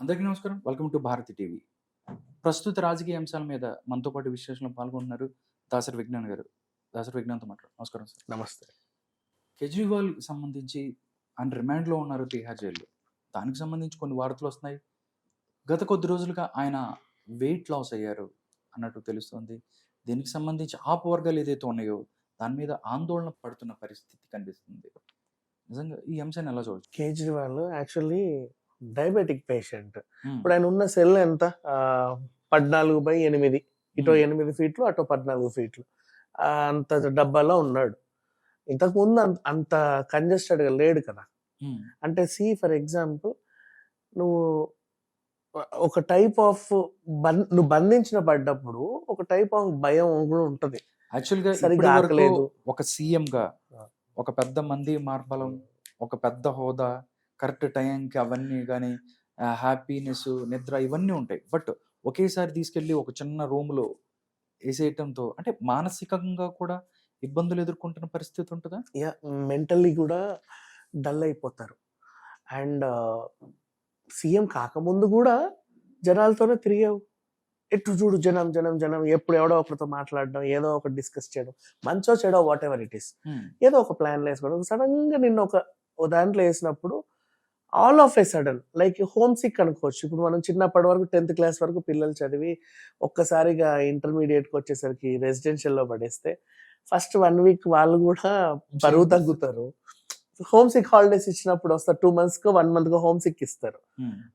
అందరికీ నమస్కారం. Welcome to Bharati TV. ప్రస్తుత రాజకీయ అంశాల మీద మనతో పాటు విశ్లేషణలో పాల్గొంటున్నారు దాసరి విజ్ఞాన్ గారు. దాసరి విజ్ఞాన్తో మాట్లాడు నమస్కారం సార్. నమస్తే. కేజ్రీవాల్ సంబంధించి ఆయన రిమాండ్లో ఉన్నారు తిహార్ జైల్లో. దానికి సంబంధించి కొన్ని వార్తలు వస్తున్నాయి. గత కొద్ది రోజులుగా ఆయన వెయిట్ లాస్ అయ్యారు అన్నట్టు తెలుస్తుంది. దీనికి సంబంధించి ఆపు వర్గాలు ఏదైతే ఉన్నాయో దాని మీద ఆందోళన పడుతున్న పరిస్థితి కనిపిస్తుంది. నిజంగా ఈ అంశాన్ని ఎలా చూడొచ్చు? Kejriwal actually diabetic patient. ఇప్పుడు ఆయన ఉన్న సెల్ ఎంత పద్నాలుగు బై ఎనిమిది ఇటో. ఎనిమిది ఫీట్లు అటో పద్నాలుగు ఫీట్లు అంత డబ్బాలో ఉన్నాడు ఇంతకు ముందు అంత అంత congested గా లేడు కదా. అంటే సి ఫర్ ఎగ్జాంపుల్ నువ్వు ఒక టైప్ ఆఫ్ బన్ నువ్వు బంధించిన పడ్డప్పుడు ఒక టైప్ ఆఫ్ భయం కూడా ఉంటది యాక్చువల్గా సరిగ్గా ఆకలేదు. ఒక సీఎం గా ఆ. ఒక పెద్ద మంది మార్బలం ఒక పెద్ద హోదా కరెక్ట్ టైంకి అవన్నీ కానీ హ్యాపీనెస్ నిద్ర ఇవన్నీ ఉంటాయి. బట్ ఒకేసారి తీసుకెళ్ళి ఒక చిన్న రూమ్లో వేసేయటంతో అంటే మానసికంగా కూడా ఇబ్బందులు ఎదుర్కొంటున్న పరిస్థితి ఉంటుందా? యా మెంటల్లీ కూడా డల్ అయిపోతారు. అండ్ సీఎం కాకముందు కూడా జనాలతోనే తిరిగావు. ఎటు చూడు జనం జనం జనం ఎప్పుడు ఎవడో ఒకరితో మాట్లాడడం ఏదో ఒకటి డిస్కస్ చేయడం మంచో చెడో వాట్ ఎవర్ ఇట్ ఈస్. ఏదో ఒక ప్లాన్ వేసుకోవడం సడన్గా నిన్న ఒక దాంట్లో వేసినప్పుడు all of a sudden like homesick అనుకోవచ్చు. ఇప్పుడు మనం చిన్నప్పటి వరకు టెన్త్ క్లాస్ వరకు పిల్లలు చదివి ఒక్కసారిగా ఇంటర్మీడియట్కి వచ్చేసరికి రెసిడెన్షియల్లో పడేస్తే ఫస్ట్ వన్ వీక్ వాళ్ళు కూడా బరువు తగ్గుతారు. హోమ్ సిక్ హాలిడేస్ ఇచ్చినప్పుడు వస్తారు టూ మంత్స్ కో వన్ మంత్ కో హోమ్ సిక్ ఇస్తారు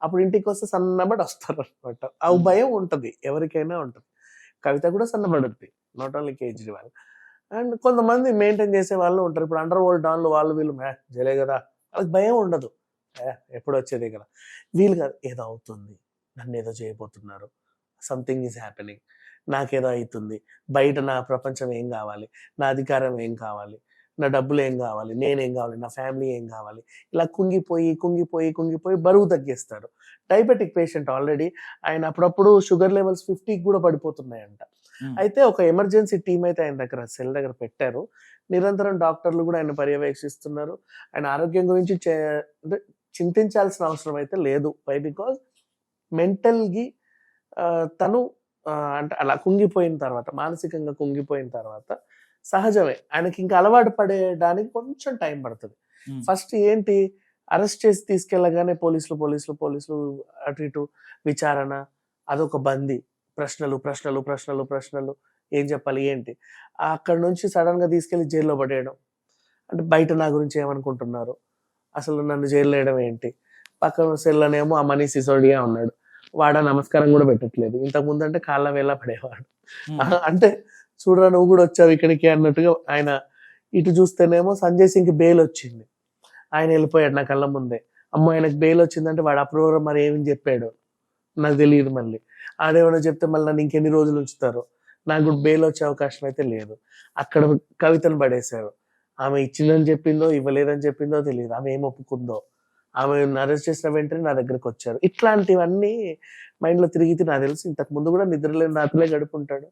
అప్పుడు ఇంటికి వస్తే సన్నబడి వస్తారు అనమాట ఆ Hmm. భయం ఉంటది ఎవరికైనా ఉంటది. కవిత కూడా సన్నబడుద్ది నాట్ ఓన్లీ కేజ్రీవాల్. అండ్ కొంతమంది మెయింటైన్ చేసే వాళ్ళు ఉంటారు. ఇప్పుడు అండర్ వరల్డ్ డాన్లు వాళ్ళు వీళ్ళు "ఏ, జలే కదా. వాళ్ళకి భయం ఉండదు. "ఏ, ఎప్పుడు వచ్చేదే కదా వీళ్ళు కాదు ఏదో అవుతుంది. నన్ను ఏదో చేయబోతున్నారు. సంథింగ్ ఈజ్ హ్యాపెనింగ్ నాకేదో అవుతుంది బయట నా ప్రపంచం ఏం కావాలి? నా అధికారం ఏం కావాలి? నా డబ్బులు ఏం కావాలి? నేనేం కావాలి? నా ఫ్యామిలీ ఏం కావాలి? ఇలా కుంగిపోయి కుంగిపోయి కుంగిపోయి బరువు తగ్గిస్తారు. డయాబెటిక్ పేషెంట్ ఆల్రెడీ ఆయన అప్పుడప్పుడు షుగర్ లెవెల్స్ ఫిఫ్టీకి కూడా పడిపోతున్నాయంట. అయితే ఒక ఎమర్జెన్సీ టీం అయితే ఆయన దగ్గర సెల్ దగ్గర పెట్టారు. నిరంతరం డాక్టర్లు కూడా ఆయన పర్యవేక్షిస్తున్నారు. ఆయన ఆరోగ్యం గురించి అంటే చింతించాల్సిన అవసరం అయితే లేదు. వై బికాజ్ మెంటల్కి తను అంటే అలా కుంగిపోయిన తర్వాత మానసికంగా కుంగిపోయిన తర్వాత సహజమే. ఆయనకి ఇంకా అలవాటు పడేయడానికి కొంచెం టైం పడుతుంది. ఫస్ట్ ఏంటి? అరెస్ట్ చేసి తీసుకెళ్ళగానే పోలీసులు పోలీసులు పోలీసులు అటు ఇటు విచారణ అదొక బందీ. ప్రశ్నలు ప్రశ్నలు ప్రశ్నలు ప్రశ్నలు. ఏం చెప్పాలి? ఏంటి? అక్కడ నుంచి సడన్గా తీసుకెళ్ళి జైల్లో పడేయడం. అంటే బయట నా గురించి ఏమనుకుంటున్నారు? అసలు నన్ను జైల్లో వేయడం ఏంటి? పక్కన సెల్లనేమో ఆ మనీ సిసోడియా ఉన్నాడు. వాడ నమస్కారం కూడా పెట్టట్లేదు. ఇంతకు ముందు అంటే కాళ్ళ వేళ పడేవాడు. అంటే చూడరా నువ్వు కూడా వచ్చావు ఇక్కడికి అన్నట్టుగా ఆయన ఇటు చూస్తేనేమో సంజయ్ సింగ్ బెయిల్ వచ్చింది. ఆయన వెళ్ళిపోయాడు నా కళ్ళ ముందే. అమ్మ ఆయనకు బెయిల్ వచ్చిందంటే వాడు ఆ ప్రోగ్రామ్ మరి ఏమని చెప్పాడు? నాకు తెలియదు మళ్ళీ. ఆడేమైనా చెప్తే మళ్ళీ నన్ను ఇంకెన్ని రోజులు ఉంచుతారు? నాకు బెయిల్ వచ్చే అవకాశం అయితే లేదు. అక్కడ కవితను పడేశారు. ఆమె ఇచ్చిందని చెప్పిందో ఇవ్వలేదని చెప్పిందో తెలియదు. ఆమె ఏం ఒప్పుకుందో. ఆమె అరెస్ట్ చేసిన వెంటనే నా దగ్గరకు వచ్చారు. ఇట్లాంటివన్నీ మైండ్లో తిరిగితే నాకు తెలుసు. ఇంతకు ముందు కూడా నిద్రలేని రాత్రులే గడుపుంటాడు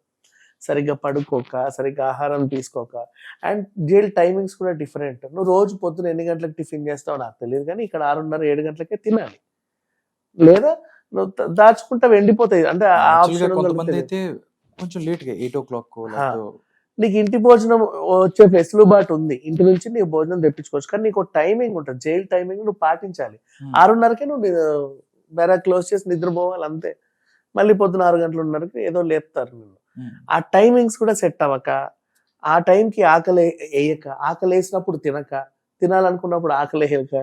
సరిగ్గా పడుకోక సరిగ్గా ఆహారం తీసుకోక. అండ్ జైల్ టైమింగ్స్ కూడా డిఫరెంట్ నువ్వు రోజు పొద్దున ఎన్ని గంటలకు టిఫిన్ చేస్తావు నాకు తెలియదు కానీ ఇక్కడ ఆరున్నర ఏడు గంటలకే తినాలి. లేదా నువ్వు దాచుకుంటా ఎండిపోతాయి అంటే కొంచెం లేట్గా ఎయిట్ ఓ క్లాక్ నీకు ఇంటి భోజనం వచ్చే వెసులుబాటు ఉంది. ఇంటి నుంచి నీకు భోజనం తెప్పించుకోవచ్చు. కానీ నీకు టైమింగ్ ఉంటుంది. జైలు టైమింగ్ నువ్వు పాటించాలి. ఆరున్నరకే నువ్వు బెరా క్లోజ్ చేసి నిద్రపోవాలి అంతే. మళ్ళీ పొద్దున ఆరు గంటలున్నరకి ఏదో లేపుతారు నిన్ను. ఆ టైమింగ్స్ కూడా సెట్ అవ్వక ఆ టైంకి ఆకలి వేయక ఆకలి వేసినప్పుడు తినక తినాలనుకున్నప్పుడు ఆకలి వేయక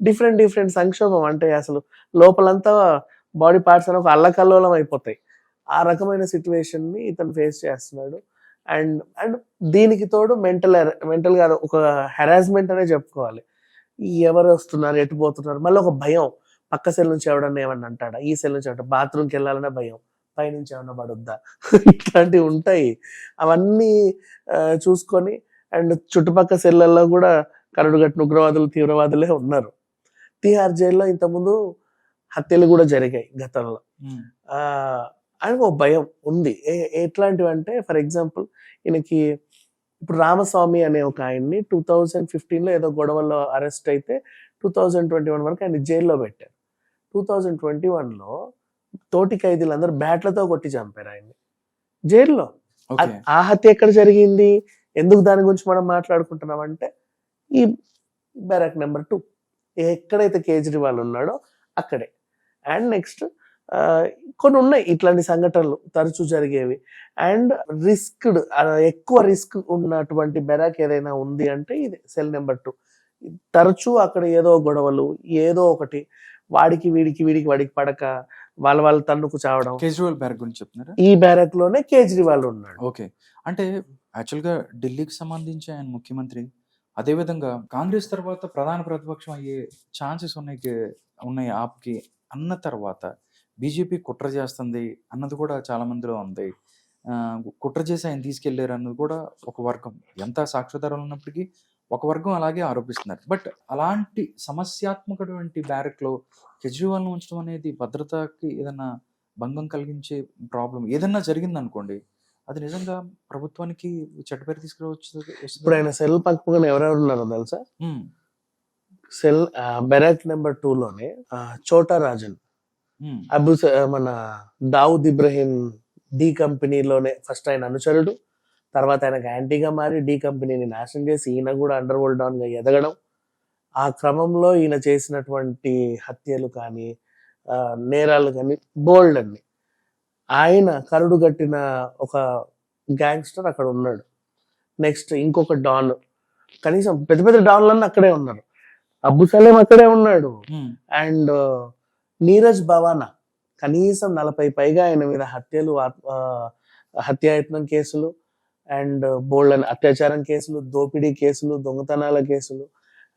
డిఫరెంట్ డిఫరెంట్ సంక్షోభం అంటే అసలు లోపలంతా బాడీ పార్ట్స్ అని ఒక అల్లకల్లోలం అయిపోతాయి. ఆ రకమైన సిచ్యువేషన్ని ఇతను ఫేస్ చేస్తున్నాడు. అండ్ అండ్ దీనికి తోడు మెంటల్ మెంటల్గా ఒక హెరాస్మెంట్ అనే చెప్పుకోవాలి. ఎవరు వస్తున్నారు ఎటు పోతున్నారు? మళ్ళీ ఒక భయం. పక్క సెల్ నుంచి ఎవడన్నా ఏమన్నా అంటాడా? ఈ సెల్ నుంచి ఎవడ బాత్రూమ్కి వెళ్ళాలనే భయం. పైనుంచి ఏమన్నా పడుద్దా? ఇట్లాంటివి ఉంటాయి. అవన్నీ చూసుకొని అండ్ చుట్టుపక్కల సెల్లల్లో కూడా కరడు కట్టిన ఉగ్రవాదులు తీవ్రవాదులే ఉన్నారు. తీహార్ జైల్లో ఇంతకుముందు హత్యలు కూడా జరిగాయి గతంలో. ఆయనకు ఒక భయం ఉంది. ఎట్లాంటివి అంటే ఫర్ ఎగ్జాంపుల్ ఈయనకి ఇప్పుడు రామస్వామి అనే ఒక ఆయన్ని టూ థౌజండ్ ఫిఫ్టీన్లో ఏదో గొడవల్లో అరెస్ట్ అయితే టూ థౌజండ్ ట్వంటీ వన్ వరకు ఆయన జైల్లో పెట్టారు. టూ థౌజండ్ ట్వంటీ వన్లో తోటి ఖైదీలందరూ బ్యాట్లతో కొట్టి చంపారు ఆయన్ని. జైల్లో. ఆ హత్య ఎక్కడ జరిగింది? ఎందుకు దాని గురించి మనం మాట్లాడుకుంటున్నాం అంటే ఈ బ్యారక్ నెంబర్ టూ ఎక్కడైతే కేజ్రీవాల్ ఉన్నాడో అక్కడే. అండ్ నెక్స్ట్ కొన్ని ఉన్నాయి ఇట్లాంటి సంఘటనలు తరచూ జరిగేవి. అండ్ రిస్క్డ్ ఎక్కువ రిస్క్ ఉన్నటువంటి బెరాక్ ఏదైనా ఉంది అంటే ఇది సెల్ నెంబర్ టూ. తరచూ అక్కడ ఏదో గొడవలు ఏదో ఒకటి వాడికి వీడికి వీడికి వాడికి పడక వాళ్ళ వాళ్ళ తన్నుకు చావడం. కేజ్రీవాల్ బ్యాగ్ గురించి చెప్తున్నారా? ఈ బ్యారక్లోనే కేజ్రీవాల్ ఉన్నాడు. ఓకే. అంటే యాక్చువల్గా ఢిల్లీకి సంబంధించి ఆయన ముఖ్యమంత్రి అదేవిధంగా కాంగ్రెస్ తర్వాత ప్రధాన ప్రతిపక్షం అయ్యే ఛాన్సెస్ ఉన్నాయి ఉన్నాయి ఆప్కి అన్న తర్వాత బీజేపీ కుట్ర చేస్తుంది అన్నది కూడా చాలా మందిలో ఉంది. కుట్ర చేసి ఆయన తీసుకెళ్ళారు అన్నది కూడా ఒక వర్గం. ఎంత సాక్ష్యాధారాలు ఉన్నప్పటికీ ఒక వర్గం అలాగే ఆరోపిస్తున్నారు. బట్ అలాంటి సమస్యాత్మకటువంటి బ్యారెక్లో కేజ్రీవాల్ను ఉంచడం అనేది భద్రతకి ఏదైనా భంగం కలిగించే ప్రాబ్లం ఏదన్నా జరిగింది అనుకోండి అది నిజంగా ప్రభుత్వానికి చెడ్డ పేరు తీసుకురావచ్చు ఇప్పుడు ఆయన సెల్ పక్కన ఎవరెవరు ఉన్నారో తెలుసా? సెల్ బెరాక్ నెంబర్ టూ లోనే ఆ, చోటా రాజన్. అబు స- మన దావుద్ ఇబ్రహీం డి కంపెనీలోనే ఫస్ట్ ఆయన అనుచరుడు. తర్వాత ఆయనకు యాంటీగా మారి డి కంపెనీని నాశనం చేసి ఈయన కూడా అండర్ వరల్డ్ డౌన్గా ఎదగడం. ఆ క్రమంలో ఈయన చేసినటువంటి హత్యలు కానీ నేరాలు కానీ బోల్డ్ అన్ని. ఆయన కరుడు కట్టిన ఒక గ్యాంగ్స్టర్ అక్కడ ఉన్నాడు. నెక్స్ట్ ఇంకొక డాన్. కనీసం పెద్ద పెద్ద డాన్లన్నీ అక్కడే ఉన్నారు. అబ్బు సలేం అక్కడే ఉన్నాడు. Um, and Neeraj Bawana. కనీసం నలభై పైగా ఆయన మీద హత్యలు హత్యాయత్నం కేసులు అండ్ బోల్డ్ అత్యాచారం కేసులు దోపిడీ కేసులు దొంగతనాల కేసులు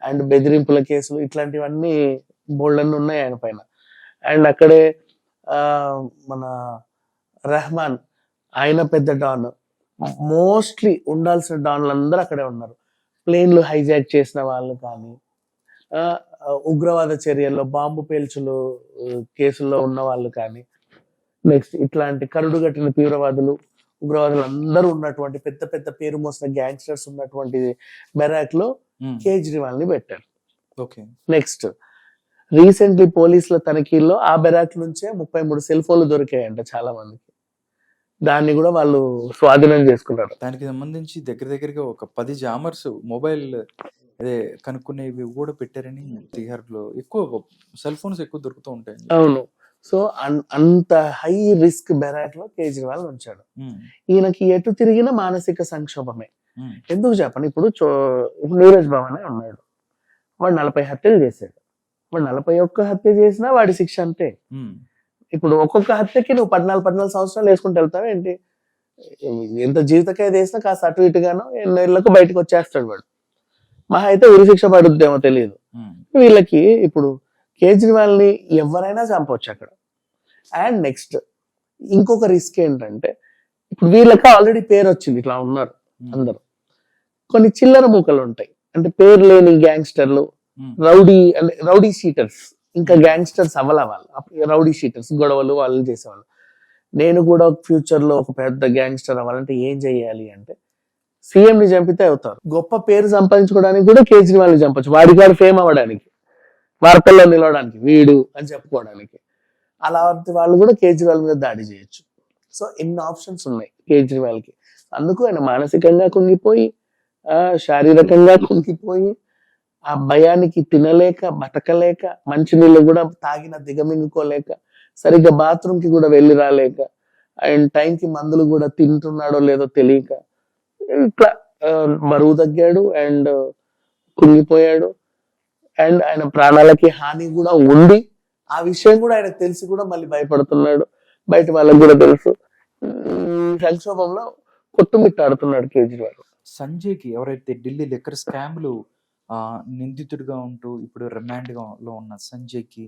అండ్ బెదిరింపుల కేసులు ఇట్లాంటివన్నీ బోల్డ్ అన్ని ఉన్నాయి ఆయన పైన. అండ్ అక్కడే మన రెహమాన్ ఆయన పెద్ద డాన్. మోస్ట్లీ ఉండాల్సిన డాన్లు అందరూ అక్కడే ఉన్నారు. ప్లేన్లు హైజాక్ చేసిన వాళ్ళు కానీ ఉగ్రవాద చర్యల్లో బాంబు పేల్చులు కేసుల్లో ఉన్న వాళ్ళు కానీ నెక్స్ట్ ఇట్లాంటి కరుడు కట్టిన తీవ్రవాదులు ఉగ్రవాదులు అందరూ ఉన్నటువంటి పెద్ద పెద్ద పేరు మోసిన గ్యాంగ్స్టర్స్ ఉన్నటువంటి బెరాక్లో ఉమ్, కేజ్రీవాల్ని పెట్టారు. ఓకే నెక్స్ట్ రీసెంట్లీ పోలీసుల తనిఖీల్లో ఆ బెరాక్ నుంచే ముప్పై మూడు సెల్ ఫోన్లు దొరికాయంట చాలా మందికి దాన్ని కూడా వాళ్ళు స్వాధీనం చేసుకున్నారు. దానికి సంబంధించి దగ్గర దగ్గరగా ఒక పది జామర్స్ మొబైల్ అదే కనుక్కునేవి కూడా పెట్టారని తిహార్లో ఎక్కువ సెల్ ఫోన్స్ ఎక్కువ దొరుకుతూ ఉంటాయి అవును. సో అన్- అంత హై రిస్క్ బెరాక్లో కేజ్రీవాల్ ఉంచాడు ఈయనకి ఎటు తిరిగిన మానసిక సంక్షోభమే. ఎందుకు చెప్పండి? ఇప్పుడు నీరజ్ భవనే ఉన్నాడు. వాడు నలభై హత్యలు చేశాడు. వాడు నలభై ఒక్క హత్య చేసినా వాడి శిక్ష అంతే. ఇప్పుడు ఒక్కొక్క హత్యకి నువ్వు పద్నాలుగు పద్నాలుగు సంవత్సరాలు వేసుకుంటూ వెళ్తావు ఏంటి? ఎంత జీవితకాయ వేసినా కాస్త అటు ఇటుగానో ఎన్నేళ్ళకు బయటకు వచ్చేస్తాడు వాడు. మహా అయితే ఉరిశిక్ష పడుద్దేమో తెలియదు. ఉమ్, వీళ్ళకి ఇప్పుడు కేజ్రీవాల్ని ఎవరైనా చంపవచ్చు అక్కడ. అండ్ నెక్స్ట్ ఇంకొక రిస్క్ ఏంటంటే ఇప్పుడు వీళ్ళకి ఆల్రెడీ పేరు వచ్చింది ఇట్లా ఉన్నారు ఉమ్, అందరూ. కొన్ని చిల్లర మూకలు ఉంటాయి. అంటే పేరు లేని గ్యాంగ్స్టర్లు ఉమ్, రౌడీ అంటే రౌడీ షీటర్స్. ఇంకా గ్యాంగ్స్టర్స్ అవ్వాలి వాళ్ళు. అప్పుడు రౌడీ షీటర్స్ గొడవలు వాళ్ళు చేసేవాళ్ళు. నేను కూడా ఫ్యూచర్లో ఒక పెద్ద గ్యాంగ్స్టర్ అవ్వాలంటే ఏం చేయాలి అంటే సీఎం ని చంపితే అవుతారు. గొప్ప పేరు సంపాదించుకోవడానికి కూడా కేజ్రీవాల్ని చంపచ్చు. వాడికి వాడు ఫేమ్ అవ్వడానికి వార్తల్లో నిలవడానికి వీడు అని చెప్పుకోవడానికి. అలాంటి వాళ్ళు కూడా కేజ్రీవాల్ మీద దాడి చేయొచ్చు. సో ఎన్ని ఆప్షన్స్ ఉన్నాయి కేజ్రీవాల్కి అందుకు ఆయన మానసికంగా కుంగిపోయి ఆ శారీరకంగా కుంగిపోయి ఆ భయానికి తినలేక బతకలేక మంచినీళ్ళు కూడా తాగిన దిగమింగుకోలేక సరిగ్గా బాత్రూమ్కి కూడా వెళ్ళి రాలేక అండ్ టైంకి మందులు కూడా తింటున్నాడో లేదో తెలియక ఇట్లా ఆ, బరువు తగ్గాడు అండ్ కుంగిపోయాడు. అండ్ ఆయన ప్రాణాలకి హాని కూడా ఉంది. ఆ విషయం కూడా ఆయన తెలిసి కూడా మళ్ళీ భయపడుతున్నాడు. బయట వాళ్ళకి కూడా తెలుసు. సంక్షోభంలో కొట్టుమిట్టాడుతున్నాడు కేజ్రీవాల్. సంజయ్కి ఎవరైతే ఢిల్లీ లెక్కర్ స్కామ్లు నిందితుడిగా ఉంటూ ఇప్పుడు రిమాండ్లో ఉన్న సంజయ్కి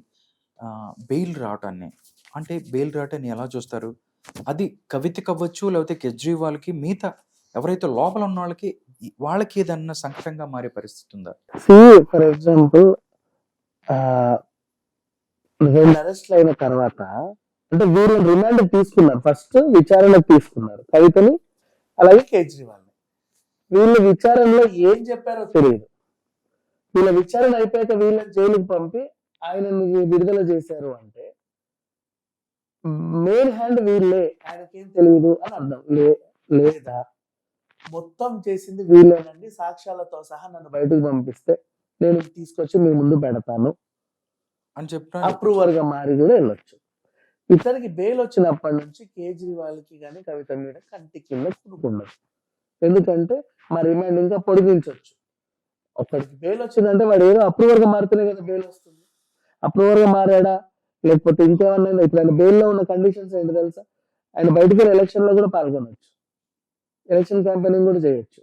బెయిల్ రావటాన్ని. అంటే బెయిల్ రావటాన్ని ఎలా చూస్తారు? అది కవితకి అవ్వచ్చు లేకపోతే కేజ్రీవాల్కి మిగతా ఎవరైతే లోపల ఉన్న వాళ్ళకి వాళ్ళకి ఏదన్నా సంకటంగా మారే పరిస్థితి ఉందా? సి ఫర్ ఎగ్జాంపుల్ రెండు అరెస్ట్లు అయిన తర్వాత అంటే వీరు రిమాండ్ తీసుకున్నారు. ఫస్ట్ విచారణ తీసుకున్నారు కవితని అలాగే కేజ్రీవాల్ వీళ్ళు విచారణలో ఏం చెప్పారో తెలియదు. వీళ్ళ విచారణ అయిపోయాక వీళ్ళని జైలుకి పంపి ఆయనని విడుదల చేశారు అంటే మెయిన్ హ్యాండ్ వీళ్ళే. ఆయనకేం తెలియదు అని అర్థం. లే లేదా మొత్తం చేసింది వీళ్ళేనండి. సాక్ష్యాలతో సహా నన్ను బయటకు పంపిస్తే నేను తీసుకొచ్చి మీ ముందు పెడతాను. అని చెప్పిన అప్రూవర్గా మారి కూడా వెళ్ళొచ్చు. ఇతనికి బెయిల్ వచ్చినప్పటి నుంచి కేజ్రీవాల్కి కానీ కవిత మీద కంటి కింద కునుకున్నది ఎందుకంటే మా రిమాండ్ ఇంకా పొడిగించవచ్చు ఒక్కడికి బెయిల్ వచ్చిందంటే వాడు ఏదో అప్రూవర్గా మారితేనే కదా బెయిల్ వస్తుంది. అప్రూవర్గా మారాడా? లేకపోతే ఇంకేమన్నా ఇప్పుడు ఆయన బెయిల్లో ఉన్న కండిషన్స్ ఏంటి తెలుసా? ఆయన బయటకు ఎలక్షన్లో కూడా పాల్గొనవచ్చు ఎలక్షన్ క్యాంపెయినింగ్ కూడా చేయొచ్చు.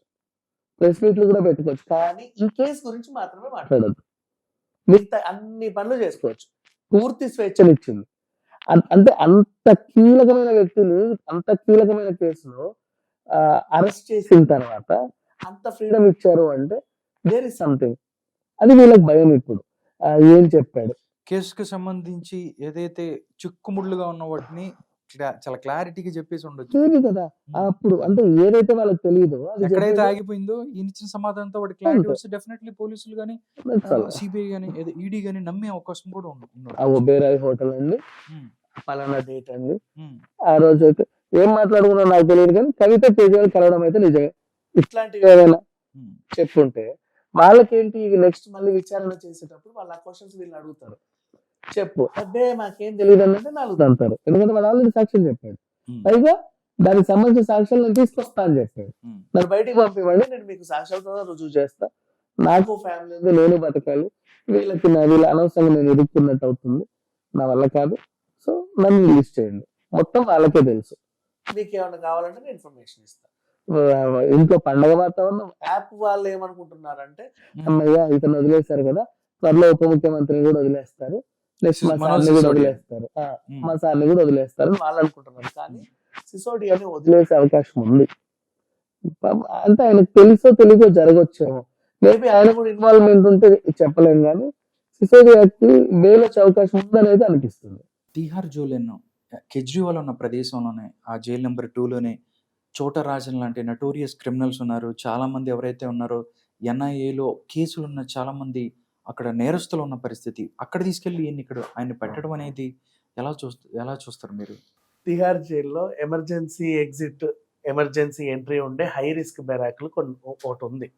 ప్రెస్ మీట్లు కూడా పెట్టుకోవచ్చు. కానీ ఈ కేసు గురించి మాత్రమే మాట్లాడద్దు. మిగతా అన్ని పనులు చేసుకోవచ్చు. పూర్తి స్వేచ్ఛను ఇచ్చింది. అంటే అంత కీలకమైన వ్యక్తిని అంత కీలకమైన కేసులో అరెస్ట్ చేసిన తర్వాత అంత ఫ్రీడమ్ ఇచ్చారు అంటే దేర్ ఇస్ సంథింగ్ అది వీళ్ళకి భయం ఇప్పుడు. ఏం చెప్పాడు? కేసుకి సంబంధించి ఏదైతే చిక్కుముళ్ళుగా ఉన్న వాటిని చాలా క్లారిటీగా చెప్పేసి ఉండొచ్చు. లేదు కదా. అప్పుడు అంటే ఏదైతే వాళ్ళకి తెలియదో ఎక్కడైతే ఆగిపోయిందో ఈయన ఇచ్చిన సమాధానంతో వాటి క్లారిటీ. వస్తే డెఫినెట్లీ పోలీసులు కానీ. సిబిఐ కానీ ఈడీ కానీ నమ్మే అవకాశం కూడా ఉంది ఆ ఒబేరాయ్ హోటల్ అండి. పలానా డేట్ అండి. ఆ రోజు అయితే ఏం మాట్లాడుకున్నా నాకు తెలియదు కానీ కవిత కేజ్రీవాల్ కలవడం అయితే నిజమే. ఇట్లాంటివి ఉమ్, చెప్పుంటే వాళ్ళకేంటి నెక్స్ట్ మళ్ళీ విచారణ చేసేటప్పుడు వాళ్ళ క్వశ్చన్స్ వీళ్ళు అడుగుతారు. చెప్పు. అబ్బే మాకేం తెలియదు అన్నట్టు నాలుగు అంటారు ఎందుకంటే వాడు ఆల్రెడీ సాక్ష్యం చెప్పాడు. పైగా దానికి సంబంధించిన సాక్ష్యాలు నేను తీసుకొస్తా అని చెప్పాడు. నన్ను బయటికి పంపివ్వండి నేను మీకు సాక్ష్యాలతో రుజువు చేస్తా. నాకు ఫ్యామిలీ ఉంది నేను బతకాలి. వీళ్ళకి నా వీళ్ళ అనవసరంగా నేను ఎదుర్కొన్నట్టు అవుతుంది. నా వల్ల కాదు. సో నన్ను రిలీజ్ చేయండి. మొత్తం వాళ్ళకే తెలుసు. మీకు ఏమైనా కావాలంటే ఇన్ఫర్మేషన్ ఇస్తాను ఇంట్లో పండగ వాతావరణం. యాప్ వాళ్ళు ఏమనుకుంటున్నారంటే. అమ్మయ్య ఇతను వదిలేశారు కదా త్వరలో ఉప ముఖ్యమంత్రిని కూడా వదిలేస్తారు. నెక్స్ట్ మా సార్ని కూడా. వదిలేస్తారు. మా సార్ని కూడా వదిలేస్తారు వాళ్ళు అనుకుంటున్నారు. కానీ సిసోడియాని వదిలేసే అవకాశం ఉంది. అంటే ఆయనకు తెలుసో తెలియకో జరగచ్చేమో. మేబీ ఆయన కూడా ఇన్వాల్వ్మెంట్ ఉంటే చెప్పలేం కానీ సిసోడియాకి వచ్చే అవకాశం ఉందనేది అనిపిస్తుంది. తీహార్ జైలు కేజ్రీవాల్ ఉన్న ప్రదేశంలోనే ఆ జైలు నెంబర్ టూలోనే చోట రాజన్ లాంటి నటోరియస్ క్రిమినల్స్ ఉన్నారు. చాలామంది ఎవరైతే ఉన్నారో ఎన్ఐఏలో కేసులు ఉన్న చాలామంది అక్కడ నేరస్తులు ఉన్న పరిస్థితి. అక్కడ తీసుకెళ్ళి ఇక్కడ ఆయన పెట్టడం అనేది ఎలా చూస్తూ ఎలా చూస్తారు మీరు? తిహార్ జైల్లో ఎమర్జెన్సీ ఎగ్జిట్ ఎమర్జెన్సీ ఎంట్రీ ఉండే హై రిస్క్ కొన్ని ఒకటి ఉంది.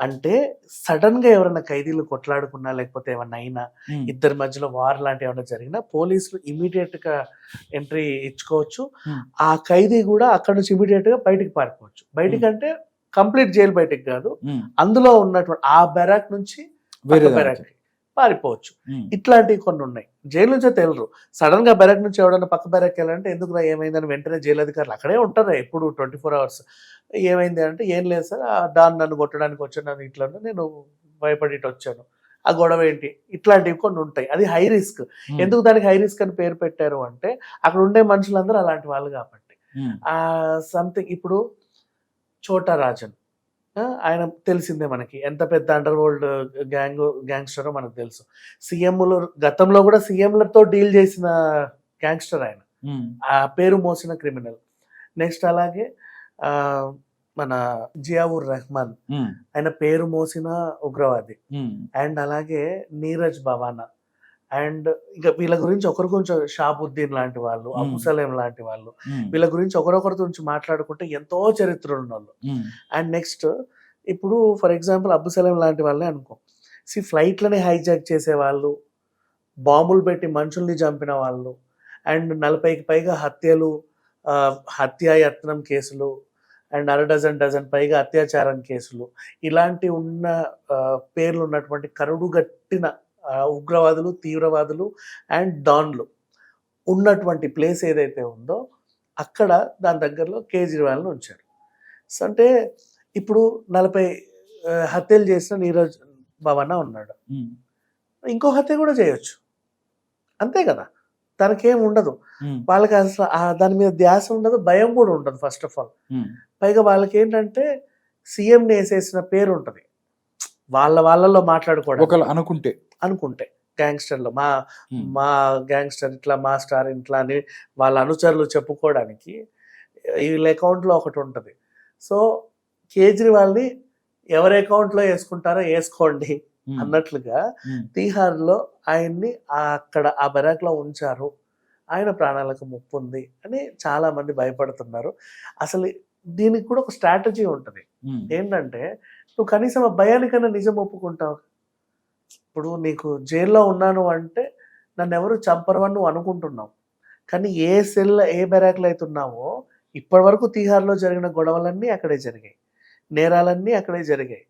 అంటే సడన్గా ఎవరైనా ఖైదీలు కొట్లాడుకున్నా లేకపోతే ఏమన్నా అయినా ఇద్దరి మధ్యలో వార్ లాంటి ఏమైనా జరిగినా పోలీసులు ఇమీడియట్గా ఎంట్రీ ఇచ్చుకోవచ్చు. ఆ ఖైదీ కూడా అక్కడ నుంచి ఇమీడియట్గా బయటికి పారిపోవచ్చు. బయటికి అంటే కంప్లీట్ జైలు బయటికి కాదు. అందులో ఉన్నటువంటి ఆ బెరాక్ నుంచి వేరే బెరాక్. పారిపోవచ్చు. ఇట్లాంటివి కొన్ని ఉన్నాయి. జైలు నుంచే తెలియరు సడన్గా బెరాక్ నుంచి ఎవడన్నా పక్క బెరాక్ వెళ్ళాలంటే ఎందుకు రా ఏమైందని వెంటనే జైలు అధికారులు అక్కడే ఉంటారు. ఎప్పుడు ట్వంటీ ఫోర్ అవర్స్ ఏమైంది అంటే ఏం లేదు సార్ ఆ డాన్ నన్ను కొట్టడానికి వచ్చాను నన్ను ఇట్లా నేను భయపడి వచ్చాను. ఆ గొడవ ఏంటి? ఇట్లాంటివి కొన్ని ఉంటాయి. అది హై రిస్క్ ఎందుకు దానికి హై రిస్క్ అని పేరు పెట్టారు అంటే అక్కడ ఉండే మనుషులందరూ అలాంటి వాళ్ళు కాబట్టి. ఆ సంథింగ్ ఇప్పుడు చోటా రాజన్ ఆయన తెలిసిందే మనకి. ఎంత పెద్ద అండర్ వరల్డ్ గ్యాంగ్ గ్యాంగ్స్టరో మనకు తెలుసు. సీఎంలు గతంలో కూడా సీఎంలతో డీల్ చేసిన గ్యాంగ్స్టర్ ఆయన. ఆ పేరు మోసిన క్రిమినల్ నెక్స్ట్ అలాగే మన జియావుర్ రెహమాన్. ఆయన పేరు మోసిన ఉగ్రవాది. అండ్ అలాగే నీరజ్ భవానా. అండ్ ఇంకా వీళ్ళ గురించి ఒకరి గురించి షాబుద్దీన్ లాంటి వాళ్ళు Hmm. అబు సలేం లాంటి వాళ్ళు వీళ్ళ గురించి ఒకరొకరి గురించి మాట్లాడుకుంటే ఎంతో చరిత్ర ఉన్న వాళ్ళు అండ్ నెక్స్ట్ ఇప్పుడు ఫర్ ఎగ్జాంపుల్ అబ్బు సలేం లాంటి వాళ్ళే అనుకో. సి ఫ్లైట్లని హైజాక్ చేసే వాళ్ళు బాంబులు పెట్టి మనుషుల్ని చంపిన వాళ్ళు అండ్ నలభైకి పైగా హత్యలు హత్యాయత్నం కేసులు అండ్ అర డజన్ డజన్ పైగా అత్యాచారం కేసులు ఇలాంటి ఉన్న పేర్లు ఉన్నటువంటి కరుడు గట్టిన ఉగ్రవాదులు తీవ్రవాదులు అండ్ డాన్లు ఉన్నటువంటి ప్లేస్ ఏదైతే ఉందో అక్కడ దాని దగ్గరలో కేజ్రీవాల్ని ఉంచారు. అంటే ఇప్పుడు నలభై హత్యలు చేసిన నీరజ్ భవన ఉన్నాడు. ఇంకో హత్య కూడా చేయొచ్చు. అంతే కదా? తనకేం ఉండదు. వాళ్ళకి అసలు దాని మీద ధ్యాస ఉండదు భయం కూడా ఉండదు ఫస్ట్ ఆఫ్ ఆల్ పైగా వాళ్ళకి ఏంటంటే సీఎంని వేసేసిన పేరు ఉంటది. వాళ్ళ వాళ్ళలో మాట్లాడుకోవడం ఒకళ్ళు అనుకుంటే. అనుకుంటే. గ్యాంగ్స్టర్లో. మా మా గ్యాంగ్స్టర్ ఇట్లా మా స్టార్ ఇట్లా అని వాళ్ళ అనుచరులు చెప్పుకోవడానికి వీళ్ళ అకౌంట్లో ఒకటి ఉంటుంది. సో కేజ్రీవాల్ని ఎవరి అకౌంట్లో వేసుకుంటారో వేసుకోండి అన్నట్లుగా తీహార్లో ఆయన్ని అక్కడ ఆ బెరాక్లో ఉంచారు. ఆయన ప్రాణాలకు ముప్పు ఉంది అని చాలా మంది భయపడుతున్నారు. అసలు దీనికి కూడా ఒక స్ట్రాటజీ ఉంటుంది. Hmm. ఏంటంటే నువ్వు కనీసం ఆ భయానికైనా నిజం ఒప్పుకుంటావు. ఇప్పుడు నీకు జైల్లో ఉన్నాను అంటే నన్ను ఎవరు చంపరు అని నువ్వు అనుకుంటున్నావు. కానీ ఏ సెల్ ఏ బెరాక్లో అయితే ఉన్నావో ఇప్పటి వరకు తీహార్లో జరిగిన గొడవలన్నీ అక్కడే జరిగాయి. నేరాలన్నీ అక్కడే జరిగాయి.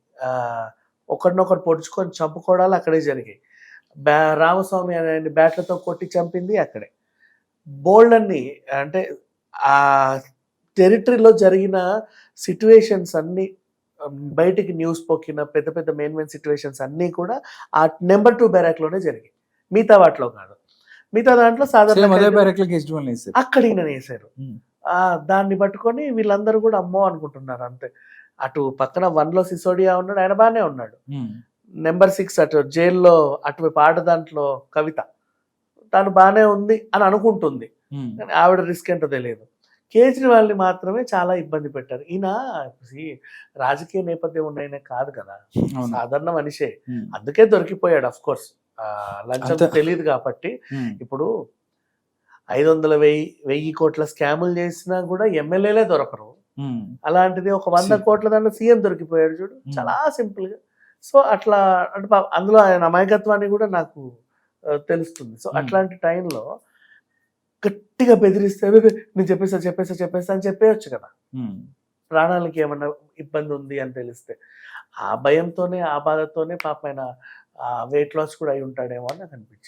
ఒకరినొకరు పొడుచుకొని చంపుకోవడాలు అక్కడే జరిగాయి. బ్యా రామస్వామి అనే బ్యాట్లతో కొట్టి చంపింది అక్కడే. బోల్డ్ అన్ని అంటే ఆ టెరిటరీలో జరిగిన సిట్యువేషన్స్ అన్ని బయటికి న్యూస్ పొక్కిన పెద్ద పెద్ద మెయిన్ మెయిన్ సిట్యువేషన్స్ అన్నీ కూడా ఆ నెంబర్ టూ బ్యారాక్లోనే జరిగాయి. మిగతా వాటిలో కాదు. మిగతా దాంట్లో సాధారణ అక్కడ ఈయన వేశారు. దాన్ని పట్టుకొని వీళ్ళందరూ కూడా అమ్మో అనుకుంటున్నారు అంతే. అటు పక్కన వన్లో సిసోడియా ఉన్నాడు ఆయన బాగానే ఉన్నాడు. నెంబర్ సిక్స్ అటు జైల్లో అటువైపు ఆట దాంట్లో కవిత. తను బాగానే ఉంది అని అనుకుంటుంది. ఆవిడ రిస్క్ ఏంటో తెలియదు. కేజ్రీవాల్ని మాత్రమే చాలా ఇబ్బంది పెట్టారు. ఈయన రాజకీయ నేపథ్యం ఉన్నాయనే కాదు కదా. సాధారణ మనిషే. అందుకే దొరికిపోయాడు అఫ్ కోర్స్ లంచం. తెలియదు కాబట్టి. ఇప్పుడు ఐదు వందల వెయ్యి వెయ్యి కోట్ల స్కాములు చేసినా కూడా ఎమ్మెల్యేలే దొరకరు. అలాంటిది ఒక వంద కోట్ల దాంట్లో సీఎం దొరికిపోయాడు చూడు. చాలా సింపుల్గా సో అట్లా అంటే అందులో ఆయన అమాయకత్వాన్ని కూడా నాకు తెలుస్తుంది. సో. అట్లాంటి టైంలో గట్టిగా బెదిరిస్తే "అబ్బే, అబ్బే, నేను చెప్పేసా చెప్పేసా చెప్పేసా అని చెప్పేయచ్చు కదా. ప్రాణాలకి ఏమన్నా ఇబ్బంది ఉంది అని తెలిస్తే ఆ భయంతోనే ఆ బాధతోనే పాప ఆయన వెయిట్ లాస్ కూడా అయి ఉంటాడేమో అని నాకు అనిపించింది.